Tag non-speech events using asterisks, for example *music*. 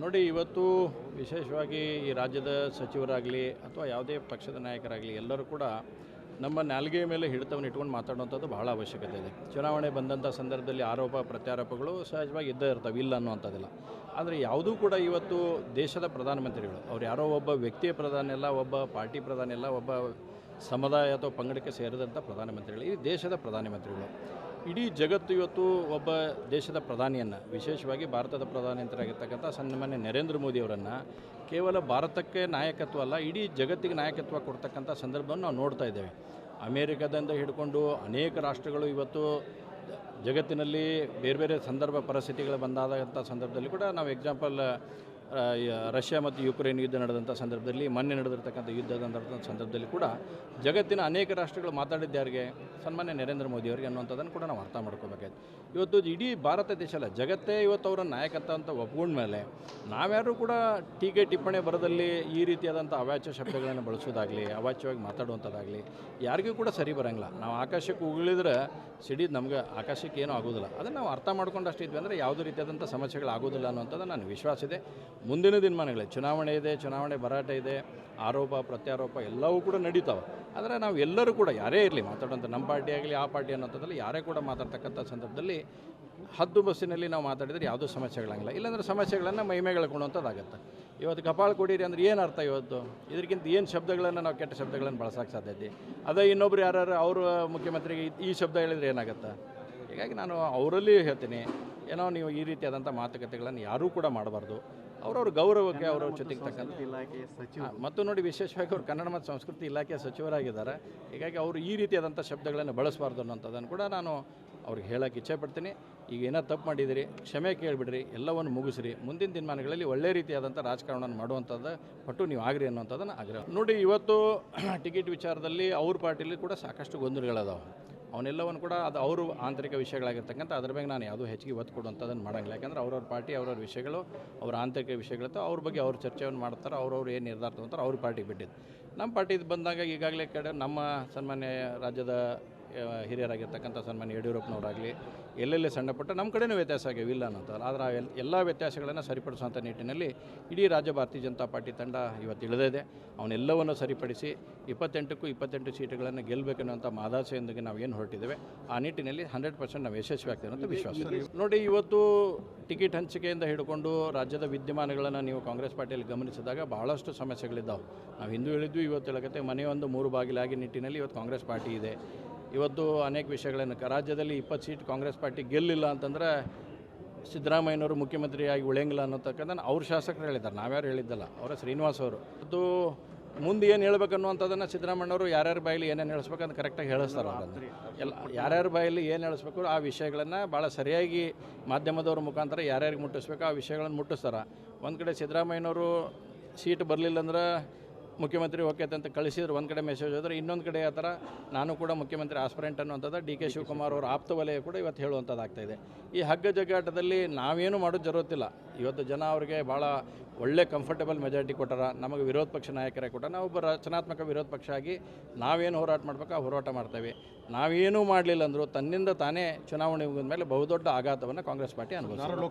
ನೋಡಿ, ಇವತ್ತು ವಿಶೇಷವಾಗಿ ಈ ರಾಜ್ಯದ ಸಚಿವರಾಗಲಿ ಅಥವಾ ಯಾವುದೇ ಪಕ್ಷದ ನಾಯಕರಾಗಲಿ ಎಲ್ಲರೂ ಕೂಡ ನಮ್ಮ ನಾಲ್ಗೆ ಮೇಲೆ ಹಿಡಿತವನ್ನು ಇಟ್ಕೊಂಡು ಮಾತಾಡುವಂಥದ್ದು ಬಹಳ ಅವಶ್ಯಕತೆ ಇದೆ. ಚುನಾವಣೆ ಬಂದಂಥ ಸಂದರ್ಭದಲ್ಲಿ ಆರೋಪ, ಪ್ರತ್ಯಾರೋಪಗಳು ಸಹಜವಾಗಿ ಇದ್ದೇ ಇರ್ತವೆ, ಇಲ್ಲ ಅನ್ನುವಂಥದ್ದಿಲ್ಲ. ಆದರೆ ಯಾವುದೂ ಕೂಡ ಇವತ್ತು ದೇಶದ ಪ್ರಧಾನಮಂತ್ರಿಗಳು, ಅವ್ರು ಯಾರೋ ಒಬ್ಬ ವ್ಯಕ್ತಿಯ ಪ್ರಧಾನಿ ಅಲ್ಲ, ಒಬ್ಬ ಪಾರ್ಟಿ ಪ್ರಧಾನಿ ಅಲ್ಲ, ಒಬ್ಬ ಸಮುದಾಯ ಅಥವಾ ಪಂಗಡಕ್ಕೆ ಸೇರಿದಂಥ ಪ್ರಧಾನಮಂತ್ರಿಗಳು, ಈ ದೇಶದ ಪ್ರಧಾನಮಂತ್ರಿಗಳು ಇಡೀ ಜಗತ್ತು ಇವತ್ತು ಒಬ್ಬ ದೇಶದ ಪ್ರಧಾನಿಯನ್ನು, ವಿಶೇಷವಾಗಿ ಭಾರತದ ಪ್ರಧಾನಮಂತ್ರಿಯಾಗಿರ್ತಕ್ಕಂಥ ಸನ್ಮಾನ್ಯ ನರೇಂದ್ರ ಮೋದಿಯವರನ್ನು ಕೇವಲ ಭಾರತಕ್ಕೆ ನಾಯಕತ್ವ ಅಲ್ಲ, ಇಡೀ ಜಗತ್ತಿಗೆ ನಾಯಕತ್ವ ಕೊಡ್ತಕ್ಕಂಥ ಸಂದರ್ಭವನ್ನು ನಾವು ನೋಡ್ತಾ ಇದ್ದೇವೆ. ಅಮೇರಿಕಾದಿಂದ ಹಿಡ್ಕೊಂಡು ಅನೇಕ ರಾಷ್ಟ್ರಗಳು ಇವತ್ತು ಜಗತ್ತಿನಲ್ಲಿ ಬೇರೆ ಬೇರೆ ಸಂದರ್ಭ ಪರಿಸ್ಥಿತಿಗಳು ಬಂದಾದಂಥ ಸಂದರ್ಭದಲ್ಲಿ ಕೂಡ ನಾವು ಎಕ್ಸಾಂಪಲ್ ರಷ್ಯಾ ಮತ್ತು ಯುಕ್ರೇನ್ ಯುದ್ಧ ನಡೆದಂಥ ಸಂದರ್ಭದಲ್ಲಿ, ಮೊನ್ನೆ ನಡೆದಿರ್ತಕ್ಕಂಥ ಯುದ್ಧ ನಡೆದಂಥ ಸಂದರ್ಭದಲ್ಲಿ ಕೂಡ ಜಗತ್ತಿನ ಅನೇಕ ರಾಷ್ಟ್ರಗಳು ಮಾತಾಡಿದ್ದು ಯಾರಿಗೆ? ಸನ್ಮಾನ್ಯ ನರೇಂದ್ರ ಮೋದಿ ಅವರಿಗೆ ಅನ್ನುವಂಥದ್ದನ್ನು ಕೂಡ ನಾವು ಅರ್ಥ ಮಾಡ್ಕೋಬೇಕಾಯ್ತು. ಇವತ್ತು ಇಡೀ ಭಾರತ ದೇಶ ಅಲ್ಲ, ಜಗತ್ತೇ ಇವತ್ತು ಅವರ ನಾಯಕತ್ವ ಅಂತ ಒಪ್ಕೊಂಡ ಮೇಲೆ ನಾವ್ಯಾರೂ ಕೂಡ ಟೀಕೆ ಟಿಪ್ಪಣಿ ಬರದಲ್ಲಿ ಈ ರೀತಿಯಾದಂಥ ಅವಾಚ್ಯ ಶಬ್ದಗಳನ್ನು ಬಳಸೋದಾಗಲಿ, ಅವಾಚ್ಯವಾಗಿ ಮಾತಾಡುವಂಥದ್ದಾಗಲಿ, ಯಾರಿಗೂ ಕೂಡ ಸರಿ ಬರೋಂಗಿಲ್ಲ. ನಾವು ಆಕಾಶಕ್ಕೆ ಉಗುಳಿದ್ರೆ ಸಿಡಿದು ನಮ್ಗೆ ಆಕಾಶಕ್ಕೆ ಏನೂ ಆಗೋದಿಲ್ಲ. ಅದನ್ನು ನಾವು ಅರ್ಥ ಮಾಡ್ಕೊಂಡು ಅಷ್ಟಿದ್ವಿ ಅಂದರೆ ಯಾವುದೇ ರೀತಿಯಾದಂಥ ಸಮಸ್ಯೆಗಳು ಆಗೋದಿಲ್ಲ ಅನ್ನೋಂಥದ್ದು ನನ್ನ ವಿಶ್ವಾಸ ಇದೆ. ಮುಂದಿನ ದಿನಮಾನಗಳೇ, ಚುನಾವಣೆ ಇದೆ, ಚುನಾವಣೆ ಭರಾಟೆ ಇದೆ, ಆರೋಪ, ಪ್ರತ್ಯಾರೋಪ ಎಲ್ಲವೂ ಕೂಡ ನಡೀತಾವೆ. ಆದರೆ ನಾವು ಎಲ್ಲರೂ ಕೂಡ ಯಾರೇ ಇರಲಿ ಮಾತಾಡೋಂಥ ನಮ್ಮ ಪಾರ್ಟಿ ಆಗಲಿ, ಆ ಪಾರ್ಟಿ ಅನ್ನೋಂಥದ್ದಲ್ಲಿ ಯಾರೇ ಕೂಡ ಮಾತಾಡ್ತಕ್ಕಂಥ ಸಂದರ್ಭದಲ್ಲಿ ಹದ್ದು ಬಸ್ಸಿನಲ್ಲಿ ನಾವು ಮಾತಾಡಿದರೆ ಯಾವುದೂ ಸಮಸ್ಯೆಗಳಾಗಿಲ್ಲ. ಇಲ್ಲಾಂದರೆ ಸಮಸ್ಯೆಗಳನ್ನು ಮೈಮೇಗಳ್ಕೊಳ್ಳುವಂಥದ್ದಾಗತ್ತೆ ಇವತ್ತು ಕಪಾಳ ಕೊಡೀರಿ ಅಂದ್ರೆ ಏನು ಅರ್ಥ ಇವತ್ತು? ಇದಕ್ಕಿಂತ ಏನು ಶಬ್ದಗಳನ್ನು ನಾವು ಕೆಟ್ಟ ಶಬ್ದಗಳನ್ನು ಬಳಸೋಕೆ ಸಾಧ್ಯತೆ ಅದೇ ಇನ್ನೊಬ್ರು ಯಾರು ಅವರು ಮುಖ್ಯಮಂತ್ರಿಗೆ ಈ ಶಬ್ದ ಹೇಳಿದ್ರೆ ಏನಾಗುತ್ತೆ? ಹೀಗಾಗಿ ನಾನು ಅವರಲ್ಲಿ ಹೇಳ್ತೀನಿ ಏನೋ ನೀವು ಈ ರೀತಿಯಾದಂಥ ಮಾತುಕತೆಗಳನ್ನು ಯಾರೂ ಕೂಡ ಮಾಡಬಾರ್ದು. ಅವರವ್ರ ಗೌರವಕ್ಕೆ ಅವರ ಜೊತೆಗೆ ತಕ್ಕಂಥ ಇಲಾಖೆ ಸಚಿವ ಮತ್ತು ನೋಡಿ ವಿಶೇಷವಾಗಿ ಅವರು ಕನ್ನಡ ಮತ್ತು ಸಂಸ್ಕೃತಿ ಇಲಾಖೆಯ ಸಚಿವರಾಗಿದ್ದಾರೆ. ಹೀಗಾಗಿ ಅವರು ಈ ರೀತಿಯಾದಂಥ ಶಬ್ದಗಳನ್ನು ಬಳಸಬಾರ್ದು ಅನ್ನೋಂಥದ್ದನ್ನು ಕೂಡ ನಾನು ಅವ್ರಿಗೆ ಹೇಳೋಕ್ಕೆ ಇಚ್ಛೆಪಡ್ತೀನಿ. ಈಗ ಏನೋ ತಪ್ಪು ಮಾಡಿದಿರಿ ಕ್ಷಮೆ ಕೇಳಿಬಿಡ್ರಿ ಎಲ್ಲವನ್ನು ಮುಗಿಸ್ರಿ ಮುಂದಿನ ದಿನಮಾನಗಳಲ್ಲಿ ಒಳ್ಳೆ ರೀತಿಯಾದಂಥ ರಾಜಕಾರಣವನ್ನು ಮಾಡುವಂಥದ್ದು ಪಟ್ಟು ನೀವು ಆಗ್ರಿ ಅನ್ನೋಂಥದ್ದನ್ನು ಆಗ್ರಹ ನೋಡಿ ಇವತ್ತು *clears throat* ಟಿಕೆಟ್ ವಿಚಾರದಲ್ಲಿ ಅವ್ರ ಪಾರ್ಟಿಲಿ ಕೂಡ ಸಾಕಷ್ಟು ಗೊಂದಲಗಳದಾವೆ. ಅವನ್ನೆಲ್ಲವನ್ನು ಕೂಡ ಅದು ಅವರು ಆಂತರಿಕ ವಿಷಯಗಳಾಗಿರ್ತಕ್ಕಂಥ ಅದ್ರ ಬಗ್ಗೆ ನಾನು ಯಾವುದೂ ಹೆಚ್ಚಿಗೆ ಒತ್ತು ಕೊಡುವಂಥದ್ದನ್ನು ಮಾಡಂಗಿಲ್ಲ. ಯಾಕಂದ್ರೆ ಅವ್ರವ್ರ ಪಾರ್ಟಿ, ಅವ್ರವ್ರ ವಿಷಯಗಳು, ಅವ್ರ ಆಂತರಿಕ ವಿಷಯಗಳಿರ್ತಾವೆ ಅವ್ರ ಬಗ್ಗೆ ಅವ್ರ ಚರ್ಚೆಯನ್ನು ಮಾಡ್ತಾರೆ, ಅವ್ರವ್ರು ಏನು ನಿರ್ಧಾರ ತಗೊಂತಾರೆ ಅವ್ರ ಪಾರ್ಟಿಗೆ ಬಿಟ್ಟಿದ್ದು. ನಮ್ಮ ಪಾರ್ಟಿದು ಬಂದಾಗ ಈಗಾಗಲೇ ಕಡೆ ನಮ್ಮ ಸನ್ಮಾನ್ಯ ರಾಜ್ಯದ ಹಿರಿಯರಾಗಿರ್ತಕ್ಕಂಥ ಸನ್ಮಾನ್ಯ ಯಡಿಯೂರಪ್ಪನವರಾಗಲಿ, ಎಲ್ಲೆಲ್ಲಿ ಸಣ್ಣ ಪುಟ್ಟ ನಮ್ಮ ಕಡೆಯೂ ವ್ಯತ್ಯಾಸ ಆಗ್ಯಾವ, ಇಲ್ಲ ಆದರೆ ಆ ಎಲ್ ಎಲ್ಲ ವ್ಯತ್ಯಾಸಗಳನ್ನು ಸರಿಪಡಿಸುವಂಥ ನಿಟ್ಟಿನಲ್ಲಿ ಇಡೀ ರಾಜ್ಯ ಭಾರತೀಯ ಜನತಾ ಪಾರ್ಟಿ ತಂಡ ಇವತ್ತು ಇಳಿದಿದೆ. ಅವನ್ನೆಲ್ಲವನ್ನು ಸರಿಪಡಿಸಿ ಇಪ್ಪತ್ತೆಂಟಕ್ಕೂ ಇಪ್ಪತ್ತೆಂಟು ಸೀಟುಗಳನ್ನು ಗೆಲ್ಲಬೇಕನ್ನುವಂಥ ಮಾದಾಸೆಯೊಂದಿಗೆ ನಾವು ಏನು ಹೊರಟಿದ್ದೇವೆ, ಆ ನಿಟ್ಟಿನಲ್ಲಿ ಹಂಡ್ರೆಡ್ ಪರ್ಸೆಂಟ್ ನಾವು ಯಶಸ್ವಿ ಆಗ್ತೇವೆ ಅಂತ ವಿಶ್ವಾಸ. ನೋಡಿ, ಇವತ್ತು ಟಿಕೆಟ್ ಹಂಚಿಕೆಯಿಂದ ಹಿಡ್ಕೊಂಡು ರಾಜ್ಯದ ವಿದ್ಯಮಾನಗಳನ್ನು ನೀವು ಕಾಂಗ್ರೆಸ್ ಪಾರ್ಟಿಯಲ್ಲಿ ಗಮನಿಸಿದಾಗ ಬಹಳಷ್ಟು ಸಮಸ್ಯೆಗಳಿದ್ದಾವೆ. ನಾವು ಹಿಂದೂ ಹೇಳಿದ್ವಿ, ಇವತ್ತು ಹೇಳಕತ್ತೆ ಮನೆಯೊಂದು ಮೂರು ಬಾಗಿಲಾಗಿ ನಿಟ್ಟಿನಲ್ಲಿ ಇವತ್ತು ಕಾಂಗ್ರೆಸ್ ಪಾರ್ಟಿ ಇದೆ. ಇವತ್ತು ಅನೇಕ ವಿಷಯಗಳನ್ನು ರಾಜ್ಯದಲ್ಲಿ ಇಪ್ಪತ್ತು ಸೀಟ್ ಕಾಂಗ್ರೆಸ್ ಪಾರ್ಟಿ ಗೆಲ್ಲಿಲ್ಲ ಅಂತಂದರೆ ಸಿದ್ದರಾಮಯ್ಯನವರು ಮುಖ್ಯಮಂತ್ರಿಯಾಗಿ ಉಳಿಯಂಗಿಲ್ಲ ಅನ್ನೋತಕ್ಕಂಥ ಅವ್ರ ಶಾಸಕರು ಹೇಳಿದ್ದಾರೆ. ನಾವ್ಯಾರು ಹೇಳಿದ್ದಲ್ಲ, ಅವರ ಶ್ರೀನಿವಾಸ್ ಅವರು. ಅದು ಮುಂದೆ ಏನು ಹೇಳ್ಬೇಕು ಅನ್ನುವಂಥದ್ದನ್ನು ಸಿದ್ದರಾಮಯ್ಯವರು ಯಾರ್ಯಾರ ಬಾಯಲ್ಲಿ ಏನೇನು ಹೇಳಿಸ್ಬೇಕು ಅಂತ ಕರೆಕ್ಟಾಗಿ ಹೇಳಿಸ್ತಾರೆ ಎಲ್ಲ, ಯಾರ್ಯಾರು ಬಾಯಲ್ಲಿ ಏನು ಹೇಳಿಸ್ಬೇಕು ಆ ವಿಷಯಗಳನ್ನು ಭಾಳ ಸರಿಯಾಗಿ ಮಾಧ್ಯಮದವ್ರ ಮುಖಾಂತರ ಯಾರ್ಯಾರಿಗೆ ಮುಟ್ಟಿಸ್ಬೇಕು ಆ ವಿಷಯಗಳನ್ನು ಮುಟ್ಟಿಸ್ತಾರೆ. ಒಂದು ಕಡೆ ಸಿದ್ದರಾಮಯ್ಯನವರು ಸೀಟ್ ಬರಲಿಲ್ಲ ಅಂದ್ರೆ ಮುಖ್ಯಮಂತ್ರಿ ಓಕೆ ಅಂತ ಕಳಿಸಿದ್ರು, ಒಂದು ಕಡೆ ಮೆಸೇಜ್ ಹೋದರೆ ಇನ್ನೊಂದು ಕಡೆ ಆ ಥರ ನಾನು ಕೂಡ ಮುಖ್ಯಮಂತ್ರಿ ಆಸ್ಪರೆಂಟ್ ಅನ್ನುವಂಥದ್ದು ಡಿ ಕೆ ಶಿವಕುಮಾರ್ ಅವರ ಆಪ್ತ ವಲಯ ಕೂಡ ಇವತ್ತು ಹೇಳುವಂಥದ್ದು ಆಗ್ತಾ ಇದೆ. ಈ ಹಗ್ಗ ಜಗ್ಗಾಟದಲ್ಲಿ ನಾವೇನು ಮಾಡೋದು ಜರುತ್ತಿಲ್ಲ. ಇವತ್ತು ಜನ ಅವರಿಗೆ ಭಾಳ ಒಳ್ಳೆ ಕಂಫರ್ಟಬಲ್ ಮೆಜಾರಿಟಿ ಕೊಟ್ಟಾರ. ನಮಗೆ ವಿರೋಧ ಪಕ್ಷ ನಾಯಕರೇ ಕೊಟ್ಟ ನಾವು ಒಬ್ಬ ರಚನಾತ್ಮಕ ವಿರೋಧ ಪಕ್ಷ ಆಗಿ ನಾವೇನು ಹೋರಾಟ ಮಾಡ್ಬೇಕು, ಆ ಹೋರಾಟ ಮಾಡ್ತೇವೆ. ನಾವೇನೂ ಮಾಡಲಿಲ್ಲ ಅಂದರೂ ತನ್ನಿಂದ ತಾನೇ ಚುನಾವಣೆ ಮುಗಿದ ಮೇಲೆ ಬಹುದೊಡ್ಡ ಆಘಾತವನ್ನು ಕಾಂಗ್ರೆಸ್ ಪಾರ್ಟಿ ಅನುಭವಿಸಿದೆ